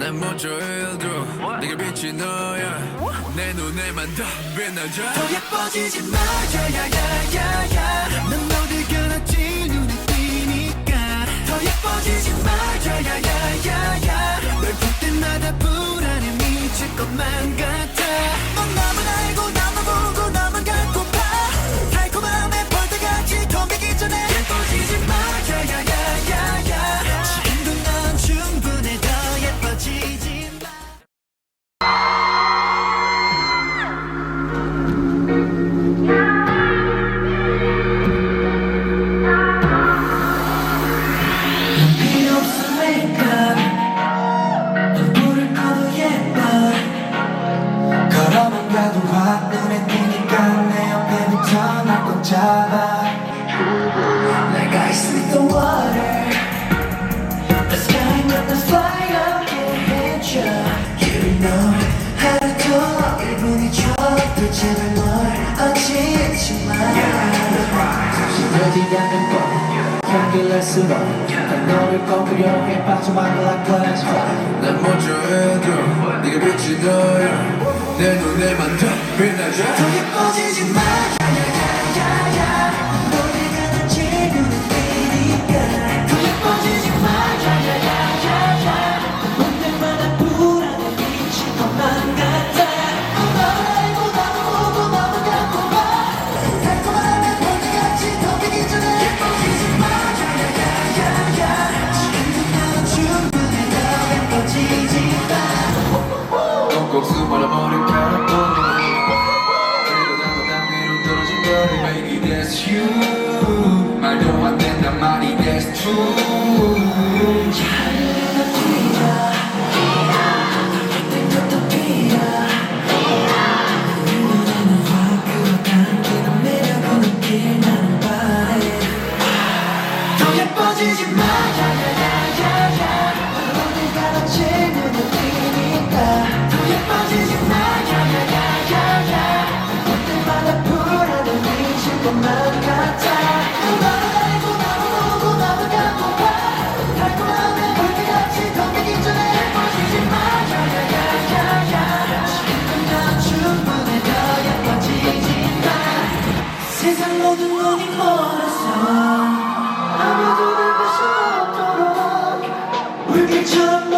난 먼저 일도 네가 빛이 너야. 내 눈에만 더 빛나줘 더 예뻐지지 마. 야야야야야. 난 어디 가나 잡아 ice with the water The sky with the fire can't hit you You know 하루 더 1분이 줘도 제발 널 어지지 마 어디 가는 거 향기랄수록 난 너를 꺾으려 해 빠져만 like glass fire 난 먼저 해도 네가 빛이 너야 내 눈에만 더 빛나줘 더 예뻐지지 마 마 꼭꼭 숨어라 머리카락 그리고 나보다 위로 떨어진 거리 Baby that's you. 말도 안 된단 말이 that's true. 더 예뻐지지 마 세상 모든 눈이 멀어서 아무도 날 볼수 없도록 불빛처럼